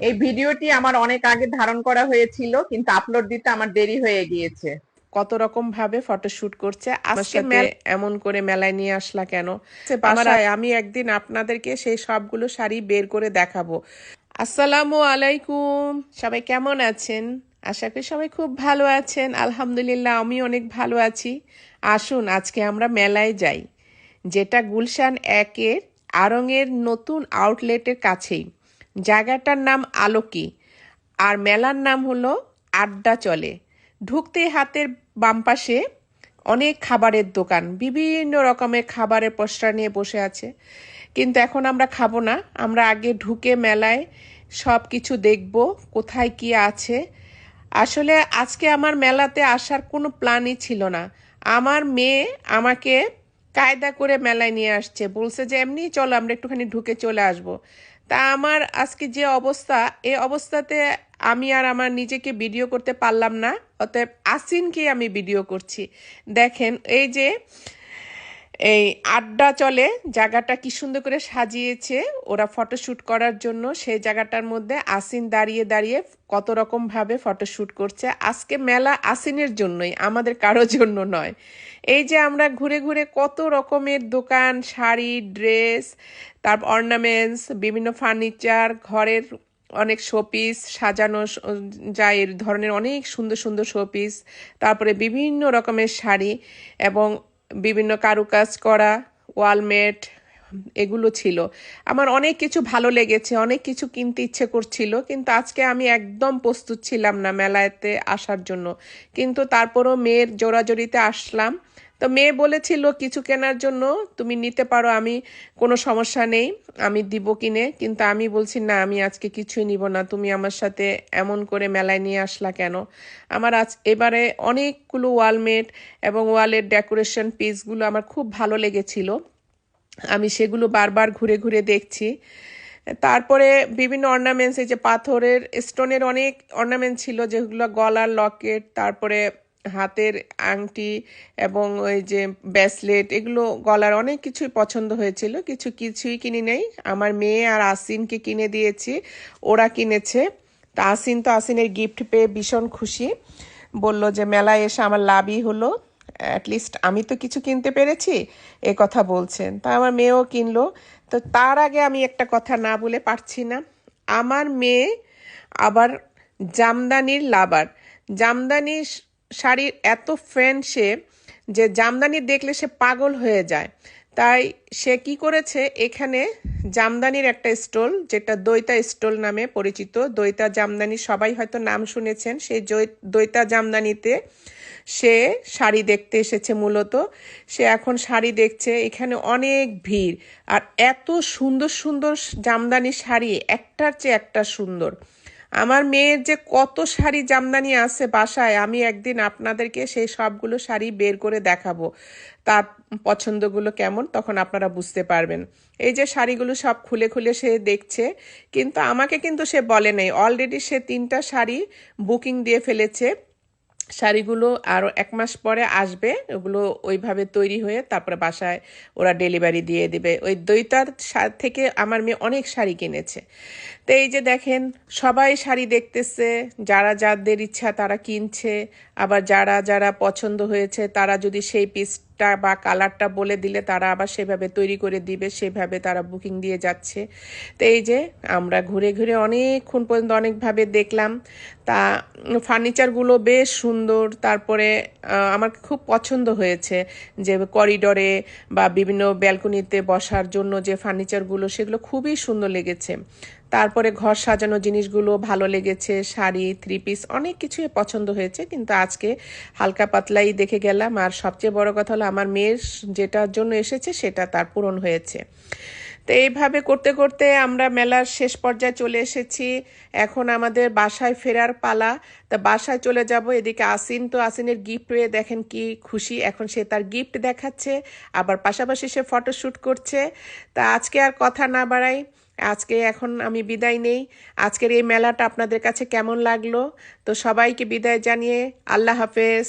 এই ভিডিওটি আমার অনেক আগে ধারণ করা হয়েছিল কিন্তু আপলোড দিতে আমার দেরি হয়ে গিয়েছে। কত রকম ভাবে ফটোশুট করছে আজকে এমন করে মেলায় নিয়ে আসলা কেন? আমি একদিন আপনাদেরকে সেই সবগুলো শাড়ি বের করে দেখাবো। আসসালামু আলাইকুম। সবাই কেমন আছেন? আশা করি সবাই খুব ভালো আছেন। আলহামদুলিল্লাহ আমি অনেক ভালো আছি। আসুন আজকে আমরা মেলায় যাই। যেটা গুলশান একের আরঙের নতুন আউটলেটের কাছেই। জায়গাটার নাম আলোকি, আর মেলার নাম হলো আড্ডা চলে। ঢুকতে হাতের বাম পাশে অনেক খাবারের দোকান, বিভিন্ন রকমের খাবারের পোস্টার নিয়ে বসে আছে। কিন্তু এখন আমরা খাব না, আমরা আগে ঢুকে মেলায় সব কিছু দেখব, কোথায় কি আছে। আসলে আজকে আমার মেলাতে আসার কোনো প্ল্যানই ছিল না। আমার মেয়ে আমাকে কায়দা করে মেলায় নিয়ে আসছে, বলছে যে এমনি চলো, আমরা একটুখানি ঢুকে চলে আসব। তা আমার আজকে যে অবস্থা, এ অবস্থাতে আমি আর আমার নিজেকে ভিডিও করতে পারলাম না, অতএব আসিনকে আমি ভিডিও করছি। দেখেন, এই যে এই আড্ডা চলে, জায়গাটা কি সুন্দর করে সাজিয়েছে, ওরা ফটোশ্যুট করার জন্য, সেই জায়গাটার মধ্যে আসিন দাঁড়িয়ে দাঁড়িয়ে কত রকম ভাবে ফটোশ্যুট করছে। আজকে মেলা আসিনের জন্যই, আমাদের কারোর জন্য নয়। এই যে আমরা ঘুরে ঘুরে কত রকমের দোকান, শাড়ি, ড্রেস তারপর অর্নামেন্টস বিভিন্ন ফার্নিচার ঘরের অনেক শোপিস সাজানো, যায় ধরনের অনেক সুন্দর সুন্দর শোপিস তারপরে বিভিন্ন রকমের শাড়ি এবং বিভিন্ন কারুকাজ করা ওয়ালমেট এগুলো ছিল। আমার অনেক কিছু ভালো লেগেছে, অনেক কিছু কিনতে ইচ্ছে করছিল, কিন্তু আজকে আমি একদম প্রস্তুত ছিলাম না মেলাতে আসার জন্য। কিন্তু তারপরও মেয়ের জোরাজোরিতে আসলাম। তো মেয়ে বলেছিল, কিছু কেনার জন্য তুমি নিতে পারো, আমি কোনো সমস্যা নেই, আমি দিব কিনে। কিন্তু আমি বলছি, না, আমি আজকে কিছুই নিব না, তুমি আমার সাথে এমন করে মেলায় নিয়ে আসলা কেন? আমার আজ এবারে অনেকগুলো ওয়ালমেট এবং ওয়ালের ডেকোরেশন পিসগুলো আমার খুব ভালো লেগেছিল। আমি সেগুলো বারবার ঘুরে ঘুরে দেখছি। তারপরে বিভিন্ন অর্নামেন্টস এই যে পাথরের স্টোনের অনেক অর্নামেন্ট ছিল, যেগুলো গলার লকেট তারপরে হাতের আংটি এবং ওই যে ব্যাসলেট এগুলো গলার অনেক কিছুই পছন্দ হয়েছিল। কিছু কিছুই কিনি নেই। আমার মেয়ে আর আসিনকে কিনে দিয়েছি, ওরা কিনেছে। তা আসিন তো আসিনের গিফট পেয়ে ভীষণ খুশি। বলল যে, মেলায় এসে আমার লাভই হলো। অ্যাটলিস্ট আমি তো কিছু কিনতে পেরেছি, এ কথা বলছেন। তা আমার মেয়েও কিনলো। তো তার আগে আমি একটা কথা না বলে পারছি না। আমার মেয়ে আবার জামদানির লাভার। জামদানি শাড়ির এত ফ্যান সে যে জামদানি দেখলে সে পাগল হয়ে যায়। তাই সে কি করেছে? এখানে জামদানির একটা স্টল, যেটা দৈতা স্টল নামে পরিচিত। দৈতা জামদানি, সবাই হয়তো নাম শুনেছেন। সেই দৈতা জামদানিতে সে শাড়ি দেখতে এসেছে মূলত। সে এখন শাড়ি দেখছে, এখানে অনেক ভিড়। আর এত সুন্দর সুন্দর জামদানি শাড়ি, একটার চেয়ে একটা সুন্দর। আমার মেয়ের যে কত শাড়ি জামদানি আছে বাসায়, আমি একদিন আপনাদেরকে সেই সবগুলো শাড়ি বের করে দেখাবো। তার পছন্দগুলো কেমন তখন আপনারা বুঝতে পারবেন। এই যে শাড়িগুলো সব খুলে খুলে সে দেখছে, কিন্তু আমাকে কিন্তু সে বলে নাই। অলরেডি সে তিনটা শাড়ি বুকিং দিয়ে ফেলেছে। শাড়িগুলো আরও এক মাস পরে আসবে, ওগুলো ওইভাবে তৈরি হয়ে তারপরে বাসায় ওরা ডেলিভারি দিয়ে দিবে। ওই দইতার শা- থেকে আমার মেয়ে অনেক শাড়ি কিনেছে। তো এই যে দেখেন, সবাই শাড়ি দেখতেছে, যারা যাদের ইচ্ছা তারা কিনছে, আবার যারা যারা পছন্দ হয়েছে তারা যদি সেই পিসটা বা কালারটা বলে দিলে তারা আবার সেভাবে তৈরি করে দিবে, সেভাবে তারা বুকিং দিয়ে যাচ্ছে। তো এই যে আমরা ঘুরে ঘুরে অনেকক্ষণ পর্যন্ত অনেকভাবে দেখলাম। তা ফার্নিচারগুলো বেশ সুন্দর, তারপরে আমার খুব পছন্দ হয়েছে যে করিডোরে বা বিভিন্ন ব্যালকনিতে বসার জন্য যে ফার্নিচারগুলো সেগুলো খুবই সুন্দর লেগেছে। তারপরে ঘর সাজানো জিনিসগুলো, ভালো লেগেছে, শাড়ি থ্রি পিস অনেক কিছুই পছন্দ হয়েছে, কিন্তু আজকে হালকা পাতলাই দেখে গেলাম, আর সবচেয়ে বড় কথা হলো আমার মেয়ের যেটার জন্য এসেছে সেটা তার পূরণ হয়েছে। তো এইভাবে করতে করতে আমরা মেলার শেষ পর্যায়ে চলে এসেছি। এখন আমাদের বাসায় ফেরার পালা। তা বাসায় চলে যাব, এদিকে আসিন তো আসিনের গিফট পেয়ে দেখেন কি খুশি। এখন সে তার গিফট দেখাচ্ছে, আবার পাশাপাশি সে ফটোশ্যুট করছে। তা আজকে আর কথা না বাড়াই। আজকে এখন আমি বিদায় নেই। আজকের এই মেলাটা আপনাদের কাছে কেমন লাগল? তো সবাইকে বিদায় জানিয়ে আল্লাহ হাফেজ।